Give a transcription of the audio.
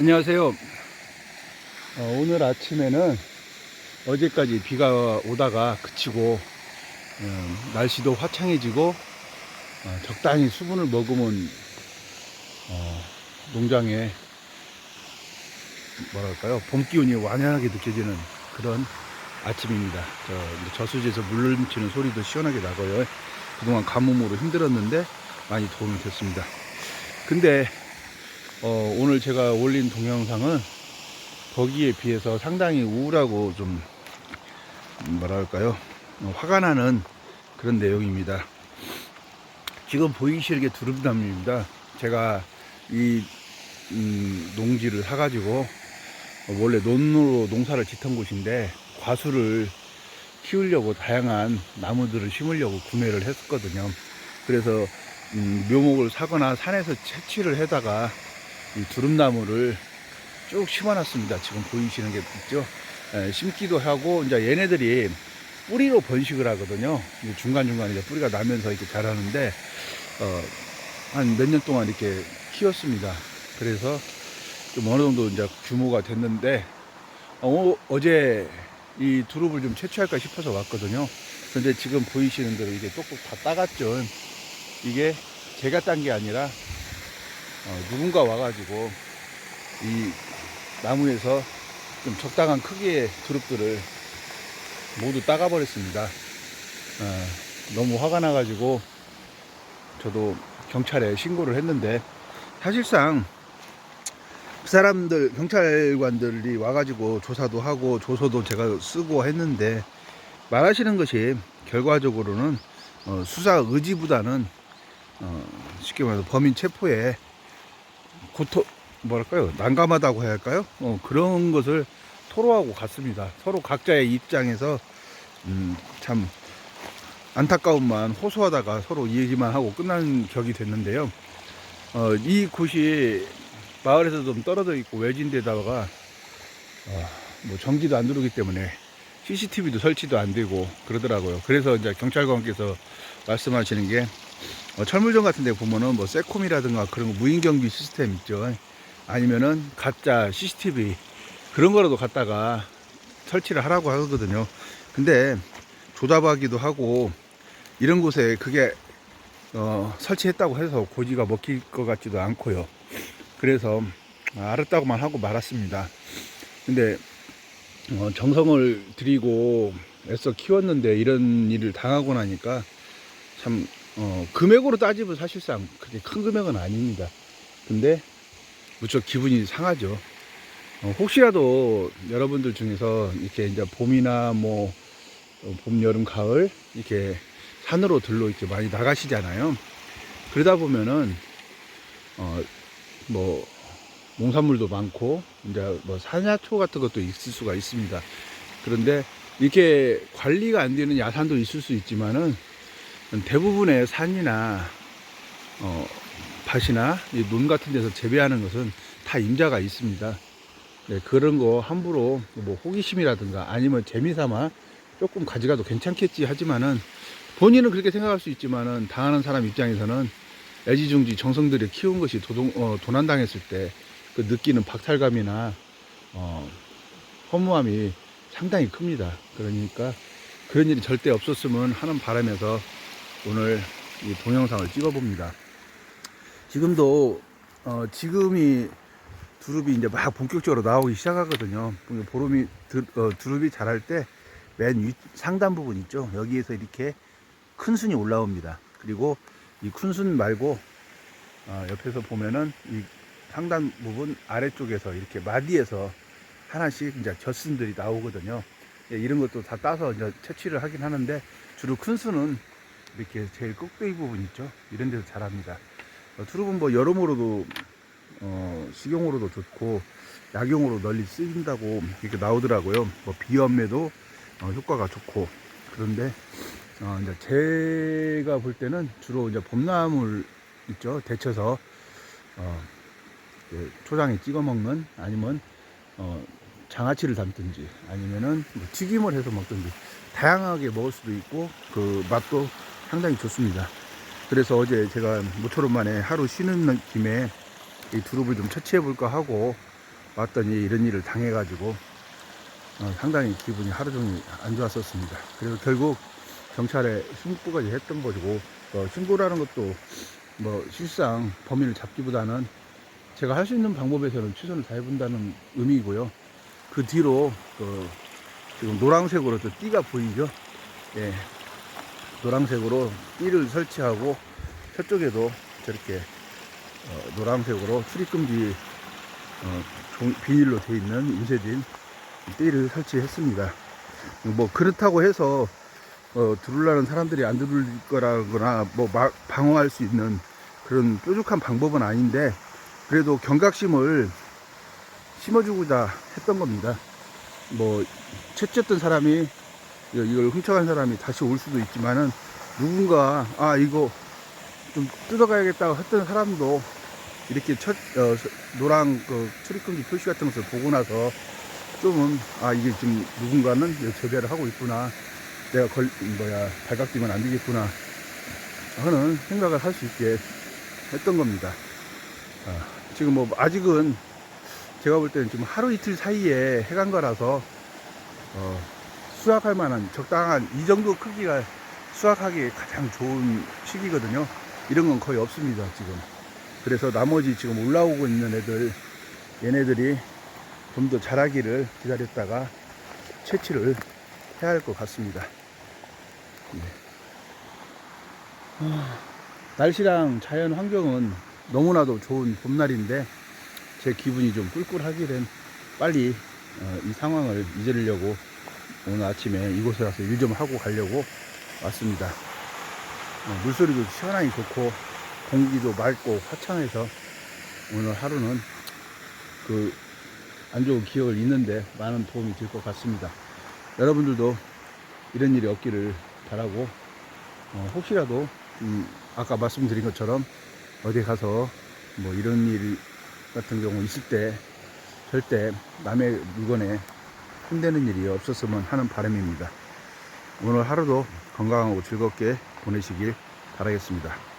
안녕하세요. 어, 오늘 아침에는 어제까지 비가 오다가 그치고 음, 날씨도 화창해지고 어, 적당히 수분을 머금은 어, 농장에 뭐랄까요 봄 기운이 완연하게 느껴지는 그런 아침입니다. 저 저수지에서 물 훔치는 소리도 시원하게 나고요. 그동안 가뭄으로 힘들었는데 많이 도움이 됐습니다. 근데 어, 오늘 제가 올린 동영상은 거기에 비해서 상당히 우울하고 좀 뭐랄까요 어, 화가 나는 그런 내용입니다. 지금 보이시는 게 두릅나무입니다. 제가 이 음, 농지를 사가지고 어, 원래 논으로 농사를 짓던 곳인데 과수를 키우려고 다양한 나무들을 심으려고 구매를 했었거든요. 그래서 음, 묘목을 사거나 산에서 채취를 해다가 이 두릅나무를 쭉 심어놨습니다. 지금 보이시는 게 있죠. 에, 심기도 하고 이제 얘네들이 뿌리로 번식을 하거든요. 중간 중간 이제 뿌리가 나면서 이렇게 자라는데 어, 한 몇 년 동안 이렇게 키웠습니다. 그래서 좀 어느 정도 이제 규모가 됐는데 어, 어제 이 두릅을 좀 채취할까 싶어서 왔거든요. 근데 지금 보이시는 대로 이게 똑똑 다 따갔죠. 이게 제가 딴 게 아니라 어, 누군가 와가지고 이 나무에서 좀 적당한 크기의 두릅들을 모두 따가버렸습니다. 어, 너무 화가 나가지고 저도 경찰에 신고를 했는데 사실상 그 사람들 경찰관들이 와가지고 조사도 하고 조서도 제가 쓰고 했는데 말하시는 것이 결과적으로는 어, 수사 의지보다는 어, 쉽게 말해서 범인 체포에 고토 뭐랄까요 난감하다고 해야 할까요? 어, 그런 것을 토로하고 갔습니다. 서로 각자의 입장에서 음, 참 안타까움만 호소하다가 서로 얘기만 하고 끝난 격이 됐는데요. 어, 이 곳이 마을에서 좀 떨어져 있고 외진데다가 어, 뭐 전기도 안 들어오기 때문에 CCTV도 설치도 안 되고 그러더라고요. 그래서 이제 경찰관께서 말씀하시는 게 어, 철물점 같은 데 보면은 뭐 세콤이라든가 그런 거 무인 경비 시스템 있죠. 아니면은 가짜 CCTV 그런 거라도 갖다가 설치를 하라고 하거든요. 근데 조잡하기도 하고 이런 곳에 그게 어, 설치했다고 해서 고지가 먹힐 것 같지도 않고요. 그래서 알았다고만 하고 말았습니다. 근데 어, 정성을 들이고 애써 키웠는데 이런 일을 당하고 나니까 참 어, 금액으로 따지면 사실상 그렇게 큰 금액은 아닙니다. 근데 무척 기분이 상하죠. 어, 혹시라도 여러분들 중에서 이렇게 이제 봄이나 뭐 어, 봄, 여름, 가을 이렇게 산으로 들로 이렇게 많이 나가시잖아요. 그러다 보면은 어, 뭐 농산물도 많고 이제 뭐 산야초 같은 것도 있을 수가 있습니다. 그런데 이렇게 관리가 안 되는 야산도 있을 수 있지만은 대부분의 산이나 어, 밭이나 이논 같은 데서 재배하는 것은 다 임자가 있습니다. 네, 그런 거 함부로 뭐 호기심이라든가 아니면 재미삼아 조금 가져가도 괜찮겠지 하지만은 본인은 그렇게 생각할 수 있지만은 당하는 사람 입장에서는 애지중지 정성들이 키운 것이 도동, 어, 도난당했을 때 그 느끼는 박탈감이나 어, 허무함이 상당히 큽니다. 그러니까 그런 일이 절대 없었으면 하는 바람에서 오늘 이 동영상을 찍어봅니다. 지금도 어, 지금이 두릅이 이제 막 본격적으로 나오기 시작하거든요. 보름이 두, 어, 두릅이 자랄 때 맨 상단 부분 있죠. 여기에서 이렇게 큰 순이 올라옵니다. 그리고 이 큰 순 말고 어, 옆에서 보면은 이 상단 부분 아래쪽에서 이렇게 마디에서 하나씩 이제 젖순들이 나오거든요. 예, 이런 것도 다 따서 이제 채취를 하긴 하는데 주로 큰 순은 이렇게 제일 꼭대기 부분 있죠. 이런 데서 자랍니다. 어, 두릅은 뭐 여러모로도 어, 식용으로도 좋고 약용으로 널리 쓰인다고 이렇게 나오더라고요. 뭐 비염에도 어, 효과가 좋고 그런데 어, 이제 제가 볼 때는 주로 이제 봄나물 있죠. 데쳐서 어, 그 초장에 찍어 먹는 아니면 어, 장아찌를 담든지 아니면은 뭐 튀김을 해서 먹든지 다양하게 먹을 수도 있고 그 맛도 상당히 좋습니다. 그래서 어제 제가 모처럼 만에 하루 쉬는 김에 이 두릅을 좀 채취해 볼까 하고 왔더니 이런 일을 당해가지고 어, 상당히 기분이 하루 종일 안 좋았었습니다. 그래서 결국 경찰에 신고까지 했던 거고 어, 신고라는 것도 뭐 실상 범인을 잡기보다는 제가 할 수 있는 방법에서는 최선을 다해본다는 의미이고요. 그 뒤로 그 지금 노란색으로 저 띠가 보이죠? 예, 노란색으로 띠를 설치하고 저쪽에도 저렇게 어, 노란색으로 출입금지 어, 종- 비닐로 되어 있는 인쇄진 띠를 설치했습니다. 뭐 그렇다고 해서 어, 들으려는 사람들이 안 들을 거라거나 뭐막 방어할 수 있는 그런 뾰족한 방법은 아닌데 그래도 경각심을 심어주고자 했던 겁니다. 뭐 채찍던 사람이 이걸 훔쳐간 사람이 다시 올 수도 있지만은 누군가 아 이거 좀 뜯어가야겠다고 했던 사람도 이렇게 첫 어, 노랑 그 출입금지 표시 같은 것을 보고 나서 좀은 아 이게 지금 누군가는 재배를 하고 있구나 내가 걸 뭐야 발각되면 안 되겠구나 하는 생각을 할 수 있게 했던 겁니다. 아, 지금 뭐 아직은 제가 볼 때는 지금 하루 이틀 사이에 해간 거라서 어, 수확할 만한 적당한 이 정도 크기가 수확하기 가장 좋은 시기거든요. 이런 건 거의 없습니다, 지금. 그래서 나머지 지금 올라오고 있는 애들, 얘네들이 좀 더 자라기를 기다렸다가 채취를 해야 할 것 같습니다. 네. 아, 날씨랑 자연 환경은 너무나도 좋은 봄날인데 제 기분이 좀 꿀꿀하기는 빨리 어, 이 상황을 잊으려고 오늘 아침에 이곳에 와서 일 좀 하고 가려고 왔습니다. 어, 물소리도 시원하니 좋고 공기도 맑고 화창해서 오늘 하루는 그 안 좋은 기억을 잊는데 많은 도움이 될 것 같습니다. 여러분들도 이런 일이 없기를 바라고 어, 혹시라도 음, 아까 말씀드린 것처럼 어디 가서 뭐 이런 일 같은 경우 있을 때 절대 남의 물건에 손대는 일이 없었으면 하는 바람입니다. 오늘 하루도 건강하고 즐겁게 보내시길 바라겠습니다.